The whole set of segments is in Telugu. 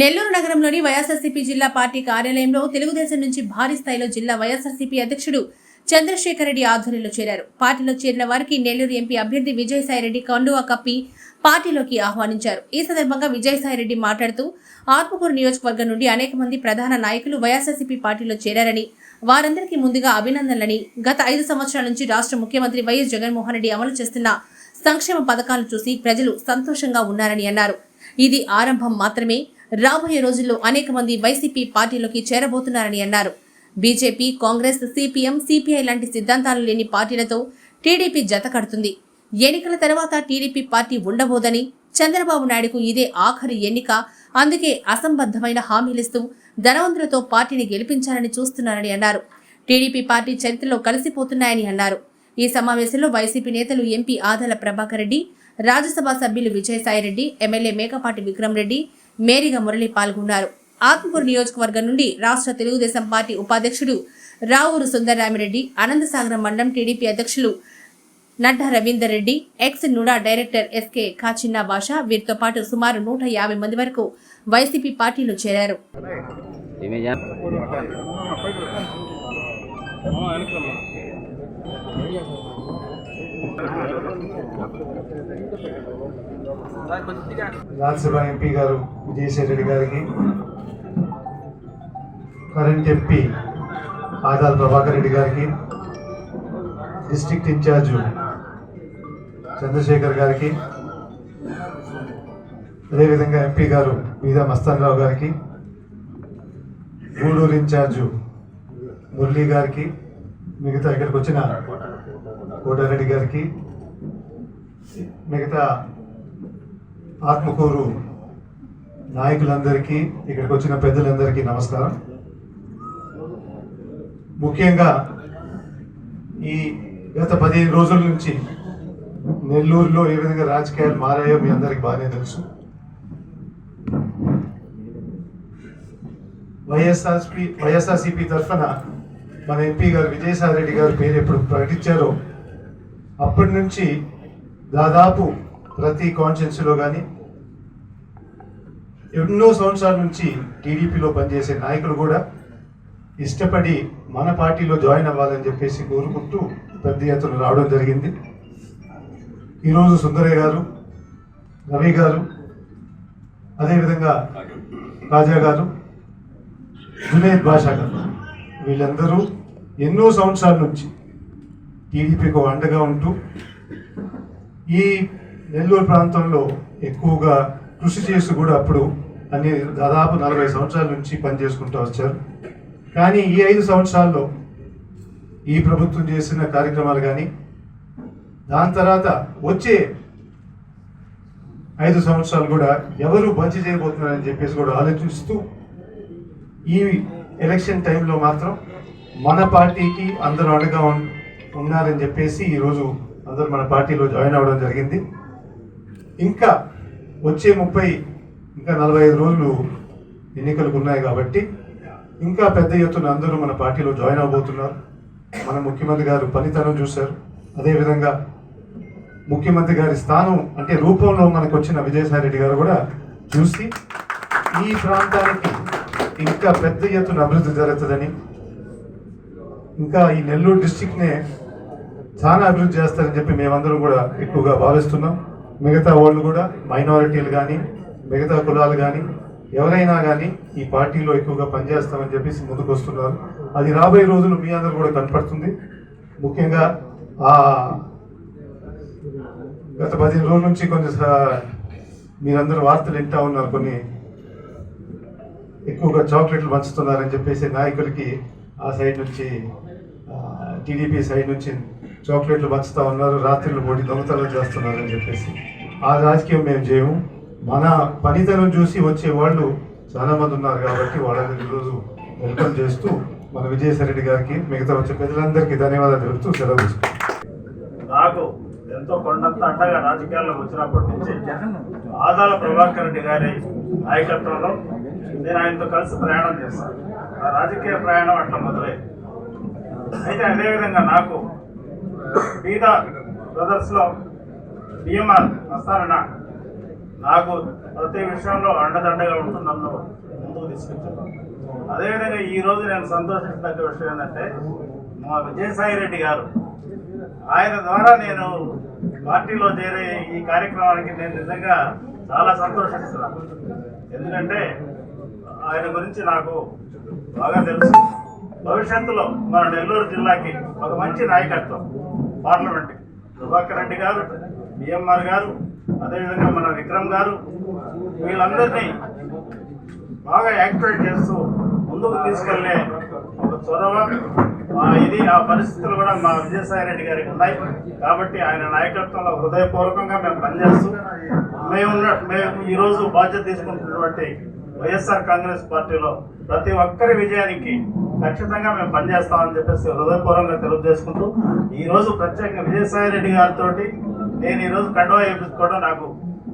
నెల్లూరు నగరంలోని వైఎస్ఆర్సీపీ జిల్లా పార్టీ కార్యాలయంలో తెలుగుదేశం నుంచి భారీ స్థాయిలో జిల్లా వైఎస్ఆర్సీపీ అధ్యక్షుడు చంద్రశేఖర్ రెడ్డి ఆధ్వర్యంలో చేరారు. పార్టీలో చేరిన వారికి నెల్లూరు ఎంపీ అభ్యర్థి విజయసాయిరెడ్డి కండువా కప్పి పార్టీలోకి ఆహ్వానించారు. ఈ సందర్భంగా విజయసాయిరెడ్డి మాట్లాడుతూ ఆత్మకూరు నియోజకవర్గం నుండి అనేక మంది ప్రధాన నాయకులు వైఎస్ఆర్సీపీ పార్టీలో చేరారని వారందరికీ ముందుగా అభినందనలని గత ఐదు సంవత్సరాల నుంచి రాష్ట్ర ముఖ్యమంత్రి వైఎస్ జగన్మోహన్ రెడ్డి అమలు చేస్తున్న సంక్షేమ పథకాలు చూసి ప్రజలు సంతోషంగా ఉన్నారని అన్నారు. ఇది ఆరంభం మాత్రమే. రాబోయే రోజుల్లో అనేక మంది వైసీపీ పార్టీలోకి చేరబోతున్నారని అన్నారు. బీజేపీ కాంగ్రెస్ సిపిఎం సిపిఐ లాంటి సిద్ధాంతాలు లేని పార్టీలతో టీడీపీ జత కడుతుంది. ఎన్నికల తర్వాత టీడీపీ పార్టీ ఉండబోదని చంద్రబాబు నాయుడుకు ఇదే ఆఖరి ఎన్నిక. అందుకే అసంబద్ధమైన హామీలిస్తూ ధనవంతులతో పార్టీని గెలిపించాలని చూస్తున్నారని అన్నారు. టీడీపీ పార్టీ చరిత్రలో కలిసిపోతున్నాయని అన్నారు. ఈ సమావేశంలో వైసీపీ నేతలు ఎంపీ ఆదల ప్రభాకర్ రెడ్డి రాజ్యసభ సభ్యులు విజయసాయిరెడ్డి ఎమ్మెల్యే మేకపాటి విక్రమ్ రెడ్డి మేరిగా మురళి పాల్గొన్నారు. ఆత్మకూరు నియోజకవర్గం నుండి రాష్ట్ర తెలుగుదేశం పార్టీ ఉపాధ్యక్షుడు రావూరు సుందరరామిరెడ్డి అనంతసాగరం మండలం టీడీపీ అధ్యక్షులు Nadda Ravinder Reddy ex NUDA director SK Kachinna Basha వీరితో పాటు సుమారు నూట యాభై మంది వరకు వైసీపీ పార్టీలో చేరారు. రాజ్యసభ ఎంపీ గారు విజయసాయి రెడ్డి గారికి కరెంట్ ఎంపీ ఆదాల్ ప్రభాకర్ రెడ్డి గారికి డిస్ట్రిక్ట్ ఇన్ఛార్జ్ చంద్రశేఖర్ గారికి అదేవిధంగా ఎంపీ గారు బీదా మస్తాన్ రావు గారికి గూడూరు ఇన్ఛార్జు మురళీ గారికి మిగతా ఇక్కడికి వచ్చిన కోటారెడ్డి గారికి మిగతా ఆత్మకూరు నాయకులందరికీ ఇక్కడికి వచ్చిన పెద్దలందరికీ నమస్కారం. ముఖ్యంగా ఈ గత పదిహేను రోజుల నుంచి నెల్లూరులో ఏ విధంగా రాజకీయాలు మారాయో మీ అందరికి బాగానే తెలుసు. వైఎస్ఆర్పి వైఎస్ఆర్సిపి తరఫున మన ఎంపీ గారు విజయసాయి రెడ్డి గారు పేరు ఎప్పుడు ప్రకటించారో అప్పటి నుంచి దాదాపు ప్రతి కాన్షియన్స్లో కానీ ఎన్నో సంవత్సరాల నుంచి టీడీపీలో పనిచేసే నాయకులు కూడా ఇష్టపడి మన పార్టీలో జాయిన్ అవ్వాలని చెప్పేసి కోరుకుంటూ పెద్ద ఎత్తున రావడం జరిగింది. ఈరోజు సుందరయ్య గారు రవి గారు అదేవిధంగా రాజా గారు జునేద్ భాషా గారు వీళ్ళందరూ ఎన్నో సంవత్సరాల నుంచి టీడీపీకి అండగా ఉంటూ ఈ నెల్లూరు ప్రాంతంలో ఎక్కువగా కృషి చేస్తూ కూడా అప్పుడు అన్ని దాదాపు నలభై సంవత్సరాల నుంచి పనిచేసుకుంటూ వచ్చారు. కానీ ఈ ఐదు సంవత్సరాల్లో ఈ ప్రభుత్వం చేసిన కార్యక్రమాలు కానీ దాని తర్వాత వచ్చే ఐదు సంవత్సరాలు కూడా ఎవరు మంచి చేయబోతున్నారని చెప్పేసి కూడా ఆలోచిస్తూ ఈ ఎలక్షన్ టైంలో మాత్రం మన పార్టీకి అందరూ అండగా ఉన్నారని చెప్పేసి ఈరోజు అందరూ మన పార్టీలో జాయిన్ అవ్వడం జరిగింది. ఇంకా వచ్చే ముప్పై ఇంకా నలభై ఐదు రోజులు ఎన్నికలకు ఉన్నాయి కాబట్టి ఇంకా పెద్ద ఎత్తున అందరూ మన పార్టీలో జాయిన్ అవబోతున్నారు. మన ముఖ్యమంత్రి గారు పనితనం చూశారు. అదేవిధంగా ముఖ్యమంత్రి గారి స్థానం అంటే రూపంలో మనకు వచ్చిన విజయసాయి రెడ్డి గారు కూడా చూసి ఈ ప్రాంతానికి ఇంకా పెద్ద ఎత్తున అభివృద్ధి జరుగుతుందని ఇంకా ఈ నెల్లూరు డిస్టిక్నే చాలా అభివృద్ధి చేస్తారని చెప్పి మేమందరం కూడా ఎక్కువగా భావిస్తున్నాం. మిగతా వాళ్ళు కూడా మైనారిటీలు కానీ మిగతా కులాలు కానీ ఎవరైనా కానీ ఈ పార్టీలో ఎక్కువగా పనిచేస్తామని చెప్పేసి ముందుకు వస్తున్నారు అది రాబోయే రోజులు మీ అందరూ కూడా కనపడుతుంది. ముఖ్యంగా ఆ గత పదిహేను రోజుల నుంచి కొంచెం మీరందరూ వార్తలు వింటా ఉన్నారు. కొన్ని ఎక్కువగా చాక్లెట్లు పంచుతున్నారని చెప్పేసి నాయకులకి ఆ సైడ్ నుంచి టీడీపీ సైడ్ నుంచి చాక్లెట్లు పంచుతా ఉన్నారు రాత్రులు పొడి దొంగతనం చేస్తున్నారు అని చెప్పేసి. ఆ రాజకీయం మేము చేయము. మన పనితనం చూసి వచ్చే వాళ్ళు చాలా మంది ఉన్నారు కాబట్టి వాళ్ళని ఈరోజు వెల్కమ్ చేస్తూ మన విజయసాయి గారికి మిగతా వచ్చే ప్రజలందరికీ ధన్యవాదాలు తెలుపుతూ సెలవు తీసుకుంటాం నాకు ఎంతో కొండంత అండగా రాజకీయాల్లోకి వచ్చినప్పటి నుంచి ఆదాల ప్రభాకర్ రెడ్డి గారి నాయకత్వంలో నేను ఆయనతో కలిసి ప్రయాణం చేస్తాను ఆ రాజకీయ ప్రయాణం అట్లా మొదలై అయితే అదేవిధంగా నాకు బీదా బ్రదర్స్లో బిఎంఆర్ వస్తానన్న నాకు ప్రతి విషయంలో అండదండగా ఉంటూ నన్ను ముందుకు తీసుకొచ్చారు. అదేవిధంగా ఈరోజు నేను సంతోషించదగ్గ విషయం ఏంటంటే మా విజయసాయి రెడ్డి గారు ఆయన ద్వారా నేను పార్టీలో చేరే ఈ కార్యక్రమానికి నేను నిజంగా చాలా సంతోషిస్తున్నాను. ఎందుకంటే ఆయన గురించి నాకు బాగా తెలుసు. భవిష్యత్తులో మన నెల్లూరు జిల్లాకి ఒక మంచి నాయకత్వం పార్లమెంట్. ప్రభాకర్ రెడ్డి గారు బిఎంఆర్ గారు అదేవిధంగా మన విక్రమ్ గారు వీళ్ళందరినీ బాగా యాక్టివేట్ చేస్తూ ముందుకు తీసుకెళ్ళే ఒక చొరవ ఇది ఆ పరిస్థితులు కూడా మా విజయసాయి రెడ్డి గారికి ఉన్నాయి. కాబట్టి ఆయన నాయకత్వంలో హృదయపూర్వకంగా మేము పనిచేస్తూ మేము ఉన్న- మేము ఈరోజు బాధ్యత తీసుకుంటున్నటువంటి వైఎస్ఆర్ కాంగ్రెస్ పార్టీలో ప్రతి ఒక్కరి విజయానికి ఖచ్చితంగా మేము పనిచేస్తామని చెప్పేసి హృదయపూర్వకంగా తెలియజేసుకుంటూ ఈరోజు ప్రత్యేకంగా విజయసాయి రెడ్డి గారితో నేను ఈరోజు కండువా వేయించుకోవడం నాకు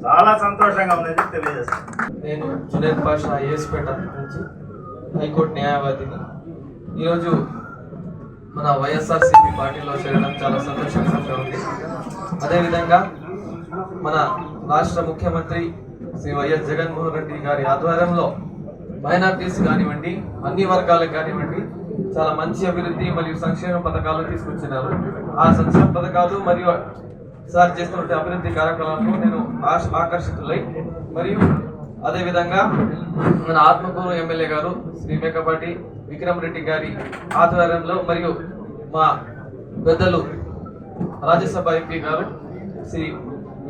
చాలా సంతోషంగా ఉందని చెప్పి తెలియజేస్తాను. నేను జునేద్ పాషా ఏసుపేట నుంచి హైకోర్టు న్యాయవాదిని. ఈరోజు మన వైఎస్ఆర్సీపీ పార్టీలో చేరడం చాలా సంతోషంగా ఉంది. అదేవిధంగా మన రాష్ట్ర ముఖ్యమంత్రి శ్రీ వైఎస్ జగన్మోహన్ రెడ్డి గారి ఆధ్వర్యంలో మైనార్టీస్ కానివ్వండి అన్ని వర్గాలకు కానివ్వండి చాలా మంచి అభివృద్ధి మరియు సంక్షేమ పథకాలు తీసుకొచ్చినారు. ఆ సంక్షేమ పథకాలు మరియు సార్ చేస్తున్న అభివృద్ధి కార్యక్రమాలకు నేను ఆకర్షితులై మరియు అదేవిధంగా మన ఆత్మకూరు ఎమ్మెల్యే గారు శ్రీ మేకపాటి విక్రమ్ రెడ్డి గారి ఆధ్వర్యంలో మరియు మా పెద్దలు రాజ్యసభ ఎంపీ గారు శ్రీ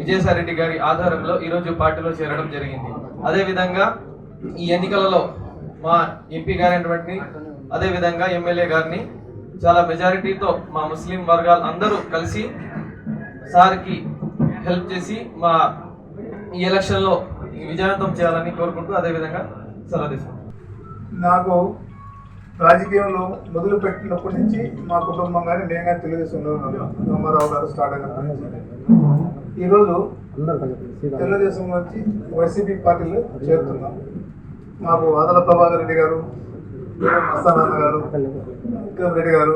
విజయసాయిరెడ్డి గారి ఆధారంలో ఈరోజు పార్టీలో చేరడం జరిగింది. అదేవిధంగా ఈ ఎన్నికలలో మా ఎంపీ గారైనటువంటి అదేవిధంగా ఎమ్మెల్యే గారిని చాలా మెజారిటీతో మా ముస్లిం వర్గాలు అందరూ కలిసి సార్కి హెల్ప్ చేసి మా ఈ ఎలక్షన్లో విజయవంతం చేయాలని కోరుకుంటూ అదేవిధంగా సెలవు తీసుకుంటాం నాకు రాజకీయంలో మొదలు పెట్టినప్పటి నుంచి మా కుటుంబం కానీ నేను కానీ తెలుగుదేశంలో ఉన్నాను. రామారావు గారు స్టార్ట్ అయినప్పటి నుంచి ఈరోజు తెలుగుదేశం నుంచి వైసీపీ పార్టీలో చేరుతున్నాం. మాకు ఆదల ప్రభాకర్ రెడ్డి గారు మస్తానన్న గారు విక్రమ్ రెడ్డి గారు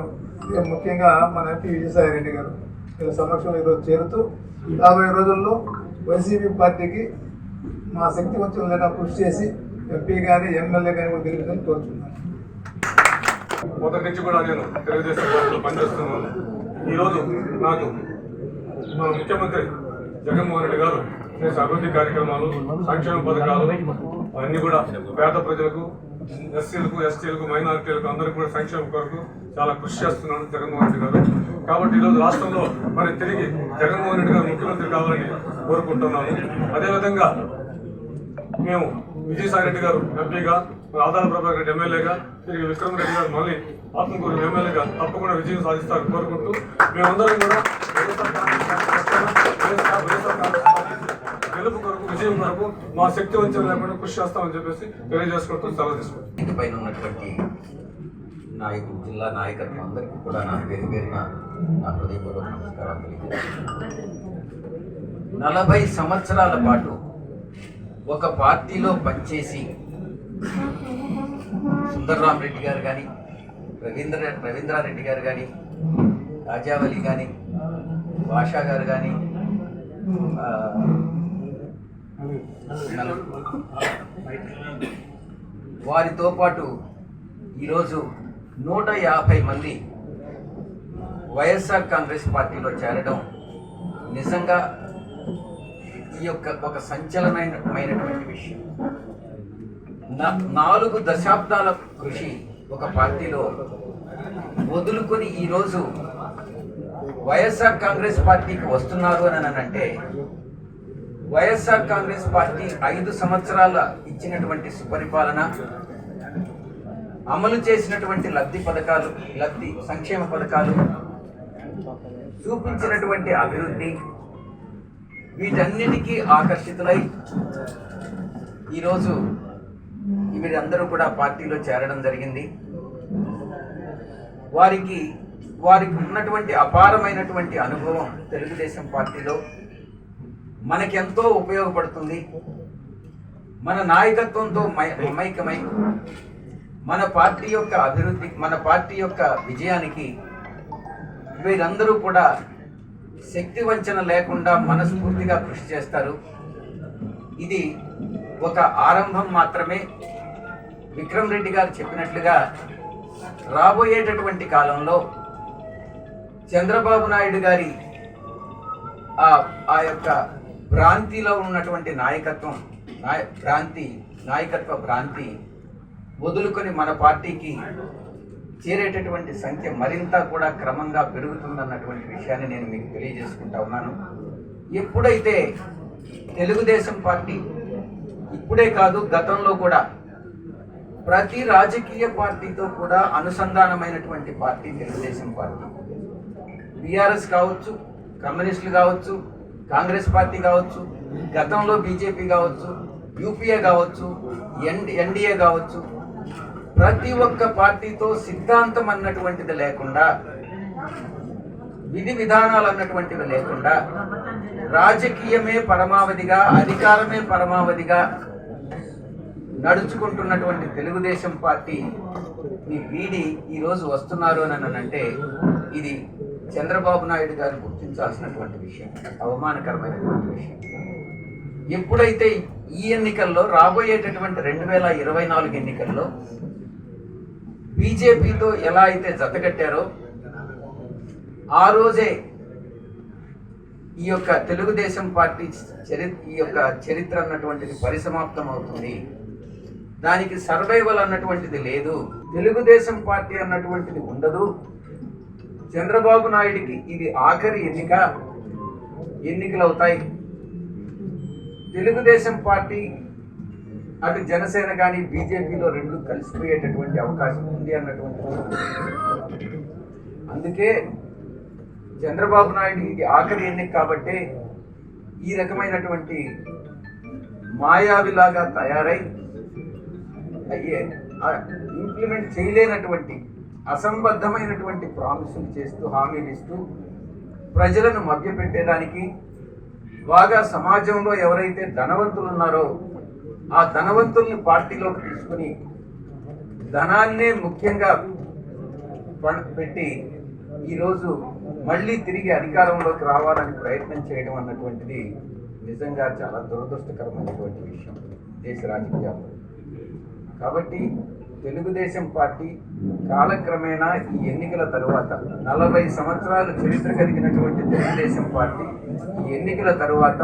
ఇక ముఖ్యంగా మన ఎంపీ విజయసాయి రెడ్డి గారు వీళ్ళ సమక్షంలో ఈరోజు చేరుతూ రాబోయే రోజుల్లో వైసీపీ పార్టీకి మా శక్తి వంచన లేక కృషి చేసి ఎంపీ కానీ ఎమ్మెల్యే కానీ కూడా గెలుపుదని కోరుతున్నాను మొదటి నుంచి కూడా నేను తెలుగుదేశం పార్టీలో పనిచేస్తున్నాను. ఈరోజు నాకు మన ముఖ్యమంత్రి జగన్మోహన్ రెడ్డి గారు చేసే అభివృద్ధి కార్యక్రమాలు సంక్షేమ పథకాలు అన్ని కూడా పేద ప్రజలకు ఎస్సీలకు ఎస్టీలకు మైనారిటీలకు అందరికీ కూడా సంక్షేమం కొరకు చాలా కృషి చేస్తున్నాను జగన్మోహన్ రెడ్డి గారు. కాబట్టి ఈరోజు రాష్ట్రంలో మరి తిరిగి జగన్మోహన్ రెడ్డి గారు ముఖ్యమంత్రి కావాలని కోరుకుంటున్నాము. అదేవిధంగా మేము విజయసాయి రెడ్డి గారు ఎంపీగా ఆదాల ప్రభాకర్ రెడ్డి ఎమ్మెల్యేగా తిరిగి విక్రమ్ రెడ్డి గారు మళ్ళీ ఆత్మకూరు ఎమ్మెల్యేగా తప్పకుండా విజయం సాధిస్తారని కోరుకుంటూ మేమందరం కూడా గెలుపు కొరకు విజయం కొరకు మా శక్తి వంచన లేకుండా కృషి చేస్తామని చెప్పేసి తెలియజేసుకుంటూ సెలవు తీసుకుంటాం పైన ఉన్నటువంటి నాయకులు జిల్లా నాయకత్వం అందరికీ కూడా నా పేరు పేరున నా హృదయపూర్వక నమస్కారాలు తెలియజేస్తాను నలభై సంవత్సరాల పాటు ఒక పార్టీలో పనిచేసి సుందర్రామ్ రెడ్డి గారు కానీ రవీంద్ర రవీంద్రారెడ్డి గారు కానీ రాజావలి కానీ భాషా గారు కానీ వారితో పాటు ఈరోజు నూట యాభై మంది వైఎస్ఆర్ కాంగ్రెస్ పార్టీలో చేరడం నిజంగా ఈ యొక్క ఒక సంచలనమైనటువంటి విషయం. నాలుగు దశాబ్దాల కృషి ఒక పార్టీలో వదులుకొని ఈరోజు వైఎస్ఆర్ కాంగ్రెస్ పార్టీకి వస్తున్నారు అని అంటే వైఎస్ఆర్ కాంగ్రెస్ పార్టీ ఐదు సంవత్సరాల ఇచ్చినటువంటి సుపరిపాలన అమలు చేసినటువంటి లబ్ధి పథకాలు లబ్ధి సంక్షేమ పథకాలు చూపించినటువంటి అభివృద్ధి వీటన్నిటికీ ఆకర్షితులై ఈరోజు వీరందరూ కూడా పార్టీలో చేరడం జరిగింది. వారికి వారికి ఉన్నటువంటి అపారమైనటువంటి అనుభవం తెలుగుదేశం పార్టీలో మనకెంతో ఉపయోగపడుతుంది. మన నాయకత్వంతో మై మమైకమై మన పార్టీ యొక్క అభివృద్ధి మన పార్టీ యొక్క విజయానికి వీరందరూ కూడా శక్తి వంచన లేకుండా మనస్ఫూర్తిగా కృషి చేస్తారు. ఇది ఒక ఆరంభం మాత్రమే. విక్రమ్ రెడ్డి గారు చెప్పినట్లుగా రాబోయేటటువంటి కాలంలో చంద్రబాబు నాయుడు గారి ఆ ఆ యొక్క భ్రాంతిలో ఉన్నటువంటి నాయకత్వం నాయ భ్రాంతి నాయకత్వ భ్రాంతి వదులుకొని మన పార్టీకి చేరేటటువంటి సంఖ్య మరింత కూడా క్రమంగా పెరుగుతుందన్నటువంటి విషయాన్ని నేను మీకు తెలియజేసుకుంటా ఉన్నాను. ఎప్పుడైతే తెలుగుదేశం పార్టీ ఇప్పుడే కాదు గతంలో కూడా ప్రతి రాజకీయ పార్టీతో కూడా అనుసంధానమైనటువంటి పార్టీ తెలుగుదేశం పార్టీ. బీఆర్ఎస్ కావచ్చు కమ్యూనిస్టులు కావచ్చు కాంగ్రెస్ పార్టీ కావచ్చు గతంలో బీజేపీ కావచ్చు యూపీఏ కావచ్చు ఎన్ ఎన్డీఏ కావచ్చు ప్రతి ఒక్క పార్టీతో సిద్ధాంతం అన్నటువంటిది లేకుండా విధి విధానాలు అన్నటువంటివి లేకుండా రాజకీయమే పరమావధిగా అధికారమే పరమావధిగా నడుచుకుంటున్నటువంటి తెలుగుదేశం పార్టీ ని వీడి ఈరోజు వస్తున్నారు అని అంటే ఇది చంద్రబాబు నాయుడు గారు గుర్తించాల్సినటువంటి విషయం అవమానకరమైనటువంటి విషయం. ఎప్పుడైతే ఈ ఎన్నికల్లో రాబోయేటటువంటి రెండు వేల ఇరవై నాలుగు ఎన్నికల్లో బీజేపీతో ఎలా అయితే జతకట్టారో ఆ రోజే ఈ యొక్క తెలుగుదేశం పార్టీ చరి ఈ యొక్క చరిత్ర అన్నటువంటిది పరిసమాప్తం అవుతుంది. దానికి సర్వైవల్ అన్నటువంటిది లేదు. తెలుగుదేశం పార్టీ అన్నటువంటిది ఉండదు. చంద్రబాబు నాయుడికి ఇది ఆఖరి ఎన్నిక. ఎన్నికలు అవుతాయి తెలుగుదేశం పార్టీ అటు జనసేన కానీ బీజేపీలో రెండు కలిసిపోయేటటువంటి అవకాశం ఉంది అన్నటువంటి అందుకే చంద్రబాబు నాయుడు ఇది ఆఖరి ఎన్నిక కాబట్టి ఈ రకమైనటువంటి మాయావిలాగా తయారై అయ్యే ఇంప్లిమెంట్ చేయలేనటువంటి అసంబద్ధమైనటువంటి ప్రామిసులు చేస్తూ హామీలు ఇస్తూ ప్రజలను మభ్యపెట్టేదానికి బాగా సమాజంలో ఎవరైతే ధనవంతులు ఉన్నారో ఆ ధనవంతుల్ని పార్టీలోకి తీసుకుని ధనాన్నే ముఖ్యంగా పెట్టి ఈరోజు మళ్ళీ తిరిగి అధికారంలోకి రావాలని ప్రయత్నం చేయడం అన్నటువంటిది నిజంగా చాలా దురదృష్టకరమైనటువంటి విషయం దేశ రాజకీయాల్లో. కాబట్టి తెలుగుదేశం పార్టీ కాలక్రమేణా ఈ ఎన్నికల తరువాత నలభై సంవత్సరాలు చరిత్ర కలిగినటువంటి తెలుగుదేశం పార్టీ ఈ ఎన్నికల తరువాత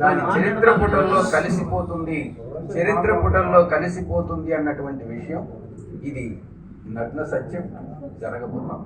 దాని చరిత్ర పుటల్లో కలిసిపోతుంది చరిత్ర పుటల్లో కలిసిపోతుంది అన్నటువంటి విషయం ఇది నగ్న సత్యం జరగబోతాం